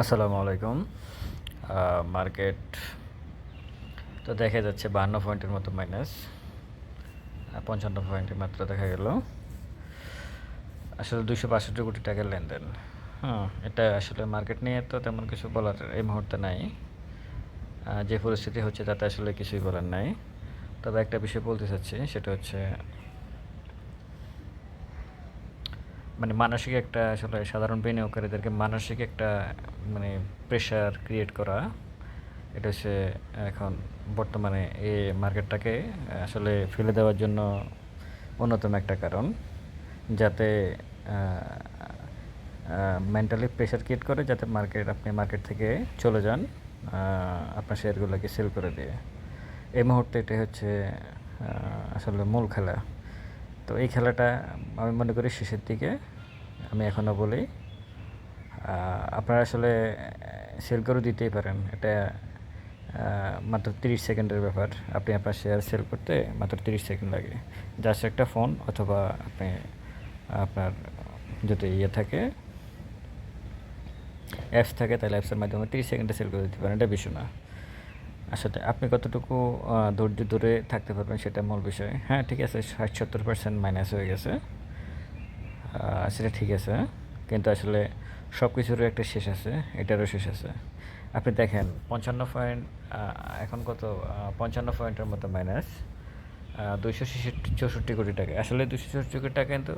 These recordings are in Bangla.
আসসালামু আলাইকুম। মার্কেট, তো দেখা যাচ্ছে বাহান্ন পয়েন্টের মতো মাইনাস পঞ্চান্ন পয়েন্টের মাত্র দেখা গেল। আসলে দুশো বাষট্টি কোটি টাকার লেনদেন। হ্যাঁ এটা আসলে মার্কেট নিয়ে তো তেমন কিছু বলার এই মুহূর্তে নাই। যে পরিস্থিতি হচ্ছে তাতে আসলে কিছুই বলার নাই। তবে একটা বিষয় বলতে চাচ্ছি, সেটা হচ্ছে মানে মানসিক একটা আসলে সাধারণ বিনিয়োগকারীদেরকে মানসিক একটা মানে প্রেশার ক্রিয়েট করা, এটা হচ্ছে এখন বর্তমানে এই মার্কেটটাকে আসলে ফেলে দেওয়ার জন্য অন্যতম একটা কারণ। যাতে মেন্টালি প্রেশার ক্রিয়েট করে, যাতে মার্কেট আপনি মার্কেট থেকে চলে যান আপনার শেয়ারগুলোকে সেল করে দিয়ে। এই মুহূর্তে এটা হচ্ছে আসলে মূল খেলা। তো এই খেলাটা আমি মনে করি শেষের দিকে আমি এখনও বলি আপনারা আসলে সেল করে দিতেই পারেন। এটা মাত্র তিরিশ সেকেন্ডের ব্যাপার। আপনি আপনার শেয়ার সেল করতে মাত্র তিরিশ সেকেন্ড লাগে। জাস্ট একটা ফোন অথবা আপনি আপনার যদি ইয়ে থাকে অ্যাপস থাকে, তাহলে অ্যাপসের মাধ্যমে তিরিশ সেকেন্ডে সেল করে দিতে পারেন। এটা বিষয় না। আসলে আপনি কতটুকু ধৈর্য ধরে থাকতে পারবেন সেটা মূল বিষয়। হ্যাঁ ঠিক আছে, ষাট সত্তর পার্সেন্ট মাইনাস হয়ে গেছে। সেটা ঠিক আছে কিন্তু আসলে সব কিছুরও একটা শেষ আছে, এটারও শেষ আছে। আপনি দেখেন, পঞ্চান্ন পয়েন্ট এখন কত? পঞ্চান্ন পয়েন্টের মতো মাইনাস দুইশো চৌষট্টি কোটি টাকা। আসলে দুশো চৌষট্টি কোটি টাকা কিন্তু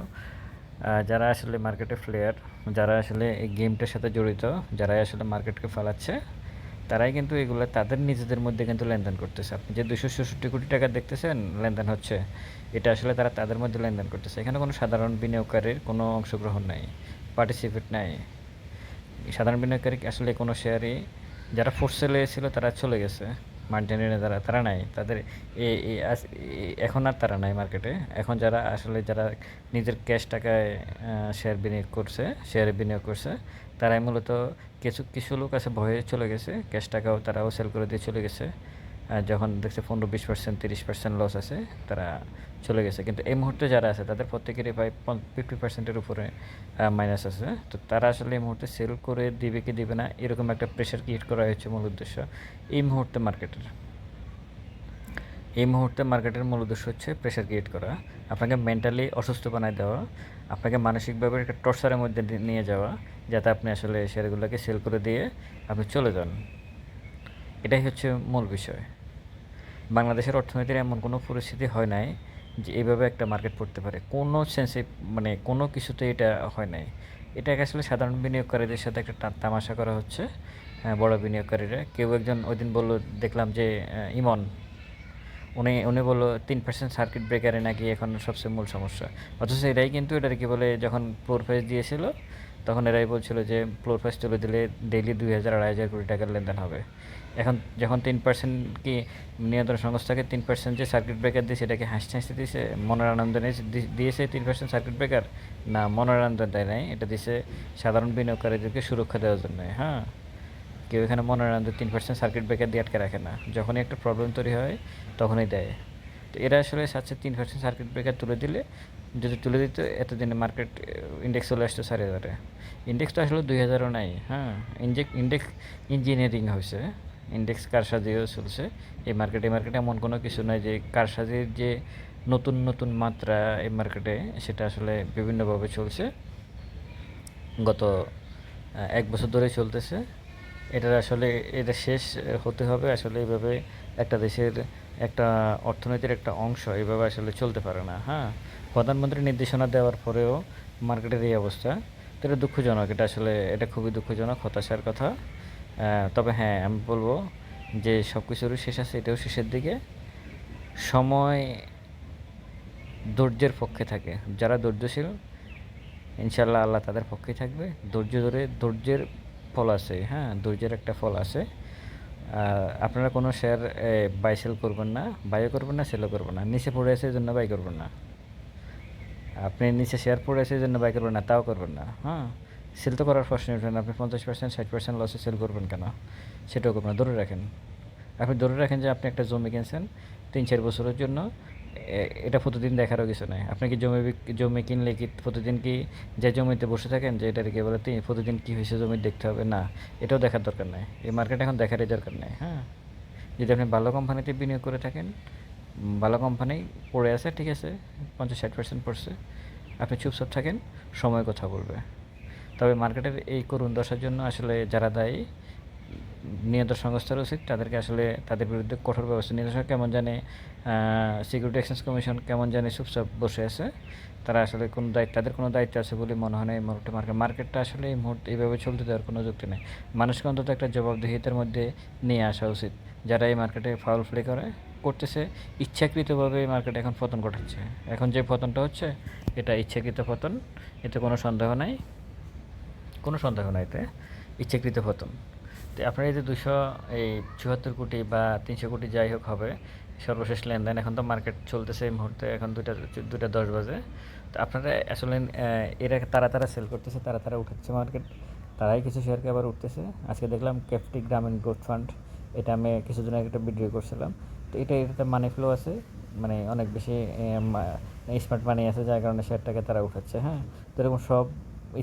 যারা আসলে মার্কেটে প্লেয়ার যারা আসলে এই গেমটার সাথে জড়িত, যারাই আসলে মার্কেটকে ফালাচ্ছে তারাই কিন্তু এগুলো তাদের নিজেদের মধ্যে কিন্তু লেনদেন করতেছে। আপনি যে দুশো ছেষট্টি কোটি টাকা দেখতেছেন, লেনদেন হচ্ছে, এটা আসলে তারা তাদের মধ্যে লেনদেন করতেছে। এখানে কোনো সাধারণ বিনিয়োগকারীর কোনো অংশগ্রহণ নাই পার্টিসিপেট নাই। সাধারণ বিনিয়োগকারী আসলে কোনো শেয়ারই যারা ফোর্সেলে ছিল তারা চলে গেছে। মার্জিনে যারা, তারা নাই। তাদের এখন আর তারা নাই মার্কেটে এখন যারা, আসলে যারা নিজের ক্যাশ টাকায় শেয়ার বিনিয়োগ করছে শেয়ার বিনিয়োগ করছে, তারাই মূলত কিছু কিছু লোক আছে, ভয়ে চলে গেছে। ক্যাশ টাকাও তারাও সেল করে দিয়ে চলে গেছে। যখন দেখছে পনেরো বিশ পার্সেন্ট তিরিশ পার্সেন্ট লস আছে, তারা চলে গেছে। কিন্তু এই মুহূর্তে যারা আছে, তাদের প্রত্যেকেরই প্রায় ফিফটি পার্সেন্টের উপরে মাইনাস আছে। তো তারা আসলে এই মুহূর্তে সেল করে দিবে কি দিবে না, এরকম একটা প্রেশার ক্রিয়েট করা হয়েছে মূল উদ্দেশ্য। এই মুহূর্তে মার্কেটের এই মুহূর্তে মার্কেটের মূল উদ্দেশ্য হচ্ছে প্রেশার ক্রিয়েট করা। আপনাকে মেন্টালি অসুস্থ বানায় দেওয়া। আপনাকে মানসিকভাবে একটা টর্চারের মধ্যে নিয়ে যাওয়া, যাতে আপনি আসলে শেয়ারগুলোকে সেল করে দিয়ে আপনি চলে যান। এটাই হচ্ছে মূল বিষয়। বাংলাদেশের অর্থনীতির এমন কোনো পরিস্থিতি হয় নাই যে এইভাবে একটা মার্কেট পড়তে পারে। কোনো সেন্সে মানে কোনো কিছুতে এটা হয় নাই। এটাকে আসলে সাধারণ বিনিয়োগকারীদের সাথে একটা তামাশা করা হচ্ছে। আহ, বড় বিনিয়োগকারীরা। কেউ একজন ওই দিন বলল দেখলাম যে ইমন। উনি উনি বলল তিন পার্সেন্ট সার্কিট ব্রেকারে নাকি এখন সবচেয়ে মূল সমস্যা। অথচ এরাই কিন্তু এটার কি বলে যখন ফ্লোর প্রাইস দিয়েছিল তখন এরাই বলছিল যে ফ্লোর প্রাইস তুলে দিলে ডেইলি দুই হাজার আড়াই হাজার কোটি টাকার লেনদেন হবে। এখন যখন তিন পার্সেন্ট কি নিয়ন্ত্রণ সংস্থাকে তিন পার্সেন্ট যে সার্কিট ব্রেকার দিয়েছে এটাকে হাসতে হাসতে দিয়েছে মনের আনন্দ দিয়েছে তিন পার্সেন্ট সার্কিট ব্রেকার না, মনের আনন্দ দেয় নাই। এটা দিয়েছে সাধারণ বিনিয়োগকারীদেরকে সুরক্ষা দেওয়ার জন্য হ্যাঁ? কেউ এখানে মনের আনন্দ তিন পার্সেন্ট সার্কিট ব্রেকার দিয়ে আটকে রাখে না। যখনই একটা প্রবলেম তৈরি হয়, তখনই দেয়। তো এরা আসলে চাচ্ছে তিন পার্সেন্ট সার্কিট ব্রেকার তুলে দিলে, যদি তুলে দিত, এতদিনে মার্কেট ইন্ডেক্স চলে আসতো চার হাজারে। ইন্ডেক্স তো আসলে দুই হাজারও নাই হ্যাঁ? ইন্ডেক্স ইন্ডেক্স ইঞ্জিনিয়ারিং হয়েছে ইন্ডেক্স কারসাজিও চলছে। এই মার্কেটে মার্কেটে এমন কোনো কিছু নয় যে কারসাজির যে নতুন নতুন মাত্রা এই মার্কেটে সেটা আসলে বিভিন্নভাবে চলছে। গত এক বছর ধরে চলতেছে। এটার আসলে, এটা শেষ হতে হবে। আসলে এইভাবে একটা দেশের একটা অর্থনীতির একটা অংশ এইভাবে আসলে চলতে পারে না হ্যাঁ? প্রধানমন্ত্রী নির্দেশনা দেওয়ার পরেও মার্কেটের এই অবস্থা। এটা দুঃখজনক। এটা আসলে, এটা খুবই দুঃখজনক, হতাশার কথা। তবে হ্যাঁ আমি বলব যে সব কিছুরই শেষ আছে, এটাও শেষের দিকে। সময় ধৈর্যের পক্ষে থাকে। যারা ধৈর্যশীল ইনশাল্লাহ আল্লাহ তাদের পক্ষেই থাকবে। ধৈর্য ধরে, ধৈর্যের ফল আছে হ্যাঁ ধৈর্যের একটা ফল আছে। আপনারা কোনো শেয়ার বাই সেল করবেন না বাইও করবেন না সেলও করবেন না। নিচে পড়ে এই জন্য বাই করবেন না। আপনি নিচে শেয়ার পড়ে এই জন্য বাই করবেন না, তাও করবেন না হ্যাঁ। সেল তো করার প্রশ্ন উঠবে না। আপনি পঞ্চাশ পার্সেন্ট ষাট পার্সেন্ট লসে সেল করবেন কেন? সেটাও করবেন ধরে রাখেন। আপনি ধরে রাখেন যে আপনি একটা জমি কিনছেন তিন চার বছরের জন্য এটা প্রতিদিন দেখারও কিছু নাই। আপনি কি জমি জমি কিনলে কি প্রতিদিন কি যে জমিতে বসে থাকেন, যে এটার কি বলে "তি- প্রতিদিন কী হয়েছে জমি দেখতে হবে? না, এটাও দেখার দরকার নাই। এই মার্কেট এখন দেখারই দরকার নেই হ্যাঁ? যদি আপনি ভালো কোম্পানিতে বিনিয়োগ করে থাকেন ভালো কোম্পানি পড়ে আছে, ঠিক আছে পঞ্চাশ ষাট পার্সেন্ট পড়ছে, আপনি চুপচাপ থাকেন, সময় কথা বলবে। তবে মার্কেটের এই করুণ দশার জন্য আসলে যারা দায়ী, নিয়ন্ত্রণ সংস্থার উচিত তাদেরকে আসলে তাদের বিরুদ্ধে কঠোর ব্যবস্থা নিতে। কেমন জানে সিকিউরিটি এক্সচেঞ্জ কমিশন কেমন জানে চুপচাপ বসে আছে। তারা আসলে কোনো দায়িত্ব, তাদের কোনো দায়িত্ব আছে বলে মনে হয় না এই মার্কেট মার্কেটটা আসলে এই মুহূর্তে এইভাবে চলতে দেওয়ার কোনো যুক্তি নেই। মানুষকে অন্তত একটা জবাবদিহিতার মধ্যে নিয়ে আসা উচিত। যারা এই মার্কেটে ফাউল প্লে করে, করতেছে, ইচ্ছাকৃতভাবে এই মার্কেটে এখন পতন ঘটাচ্ছে। এখন যে পতনটা হচ্ছে, এটা ইচ্ছাকৃত পতন, এতে কোনো সন্দেহ নাই। কোনো সন্দেহ নাই এতে ইচ্ছাকৃত পতন তো আপনার এই যে দুশো এই চুয়াত্তর কোটি বা তিনশো কোটি যাই হোক হবে, সর্বশেষ লেনদেন এখন তো মার্কেট চলতেছে এই মুহূর্তে, এখন দুইটা দুইটা দশ বাজে। তো আপনারা আসলে এরা তারা তারা সেল করতেছে, তারা তারা উঠাচ্ছে মার্কেট তারাই কিছু শেয়ারকে আবার উঠতেছে। আজকে দেখলাম ক্যাপটিক গ্রামীণ গ্রোথ ফান্ড এটা আমি কিছুদিন আগে একটা ভিডিও করছিলাম। তো এটা, এটাতে মানি ফ্লো আছে মানে অনেক বেশি স্মার্ট মানি আছে, যার কারণে শেয়ারটাকে তারা উঠাচ্ছে হ্যাঁ। তো এরকম সব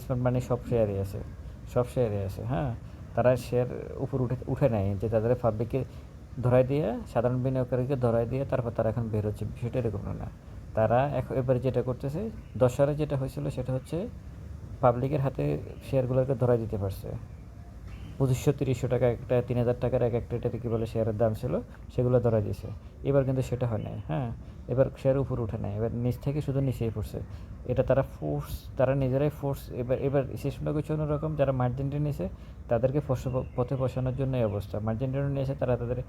স্মার্ট মানি সব শেয়ারই আছে, সব শেয়ারই আছে হ্যাঁ? তারা শেয়ার উপর উঠে উঠে নেয় যে তাদের পাবলিককে ধরাই দিয়ে, সাধারণ বিনিয়োগকারীকে ধরাই দিয়ে তারপর তারা এখন বের হচ্ছে, বিষয়টা এরকম না তারা এখন এবারে যেটা করতেছে দশ সালে যেটা হয়েছিল সেটা হচ্ছে পাবলিকের হাতে শেয়ারগুলোকে ধরাই দিতে পারছে। পঁচিশশো, তিরিশশো টাকা একটা, তিন হাজার টাকার এক একটা এটাতে কী বলে শেয়ারের দাম ছিল, সেগুলো ধরা দিয়েছে। এবার কিন্তু সেটা হয় নাই হ্যাঁ? এবার শেয়ার উপর উঠে নেয় এবার নিচ থেকে শুধু নিচেই পড়ছে। এটা তারা ফোর্স তারা নিজেরাই ফোর্স এবার এবার সিস্টেমটা কিছু অন্যরকম, যারা মার্জিন নিয়েছে তাদেরকে পথে বসানোর জন্য এই অবস্থা। মার্জিন টেনে নিয়েছে তারা তাদের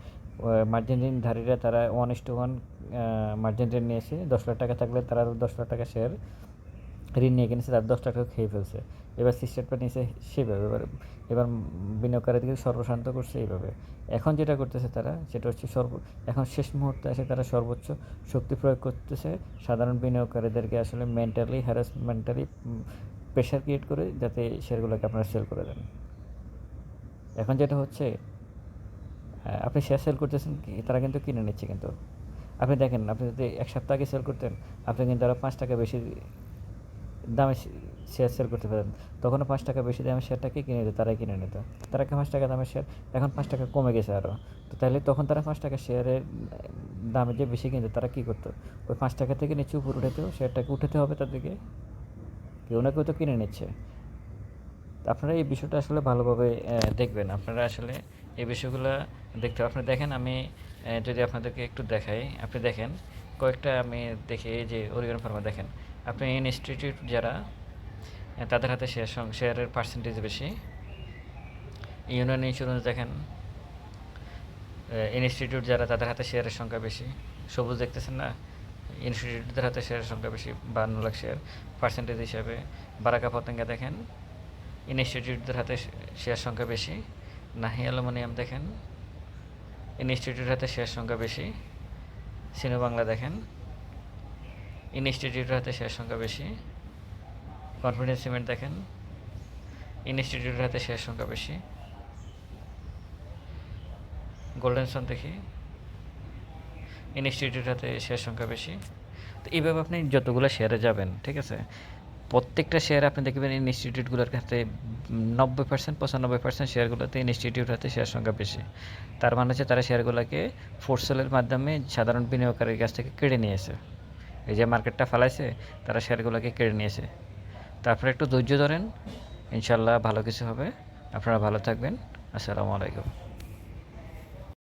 মার্জিন ঋণধারীরা তারা one is to one margin নিয়েছে। দশ লাখ টাকা থাকলে তারা দশ লাখ টাকা শেয়ার ঋণ নিয়ে কিনেছে তার দশ টাকা খেয়ে ফেলছে। এবার সিস্টেমটা নিয়েছে সেভাবে। এবার এবার বিনিয়োগকারীদেরকে সর্বশান্ত করছে এইভাবে। এখন যেটা করতেছে তারা সেটা হচ্ছে সর্ব এখন শেষ মুহূর্তে এসে তারা সর্বোচ্চ শক্তি প্রয়োগ করতেছে। সাধারণ বিনিয়োগকারীদেরকে আসলে mentally harass mentally pressure create করে যাতে শেয়ারগুলোকে আপনারা সেল করে দেন। এখন যেটা হচ্ছে হ্যাঁ, আপনি শেয়ার সেল করতেছেন তারা কিন্তু কিনে নিচ্ছে কিন্তু। আপনি দেখেন আপনি যদি এক সপ্তাহ আগে সেল করতেন আপনি কিন্তু আরও পাঁচ টাকা বেশি দামে শেয়ার সেল করতে পারেন। তখনও পাঁচ টাকা বেশি দামে শেয়ারটাকে কিনে নিত, তারাই কিনে নিত। তারা পাঁচ টাকা দামের শেয়ার এখন পাঁচ টাকা কমে গেছে আরও তো তাহলে তখন তারা পাঁচ টাকা শেয়ারের দামে যে বেশি কিনতো, তারা কী করতো? ওই পাঁচ টাকা থেকে নিচে উপর উঠেতেও শেয়ারটাকে উঠাতে হবে তাদেরকে। কেউ না কেউ তো কিনে নিচ্ছে। তো আপনারা এই বিষয়টা আসলে ভালোভাবে দেখবেন। আপনারা আসলে এই বিষয়গুলো দেখতে হবে। আপনি দেখেন, আমি যদি আপনাদেরকে একটু দেখাই, আপনি দেখেন, কয়েকটা আমি দেখি এই যে ওরিগন ফার্মা দেখেন। আপনি ইনস্টিটিউট যারা তাদের হাতে শেয়ার শেয়ারের পার্সেন্টেজ বেশি। ইউনিয়ন ইন্স্যুরেন্স দেখেন ইনস্টিটিউট যারা, তাদের হাতে শেয়ারের সংখ্যা বেশি। সবুজ দেখতেছেন না? ইনস্টিটিউটদের হাতে শেয়ারের সংখ্যা বেশি, বান্ন লাখ শেয়ার পার্সেন্টেজ হিসাবে। বারাকা পতেঙ্গা দেখেন ইনস্টিটিউটদের হাতে শেয়ার সংখ্যা বেশি। নাহি অ্যালুমিনিয়াম দেখেন ইনস্টিটিউটের হাতে শেয়ার সংখ্যা বেশি। সিনো বাংলা দেখেন ইনস্টিটিউটের হাতে শেয়ার সংখ্যা বেশি। কনফিডেন্স সিমেন্ট দেখেন। ইনস্টিটিউটের হাতে শেয়ার সংখ্যা বেশি। গোল্ডেন সন দেখি। ইনস্টিটিউটের হাতে শেয়ার সংখ্যা বেশি। তো এইভাবে আপনি যতগুলো শেয়ারে যাবেন, ঠিক আছে? প্রত্যেকটা শেয়ার আপনি দেখবেন ইনস্টিটিউটগুলোর কাছে নব্বই পার্সেন্ট পঁচানব্বই পার্সেন্ট শেয়ারগুলোতে ইনস্টিটিউট হাতে শেয়ার সংখ্যা বেশি। তার মানে হচ্ছে তারা শেয়ারগুলোকে ফোর্সেলের মাধ্যমে সাধারণ বিনিয়োগকারীর কাছ থেকে কেড়ে নিয়েছে। এই যে মার্কেটটা ফেলাইছে, তারা শেয়ারগুলোকে কেড়ে নিয়েছে। তারপরে একটু ধৈর্য ধরেন, ইনশাল্লাহ ভালো কিছু হবে। আপনারা ভালো থাকবেন। আসসালামু আলাইকুম।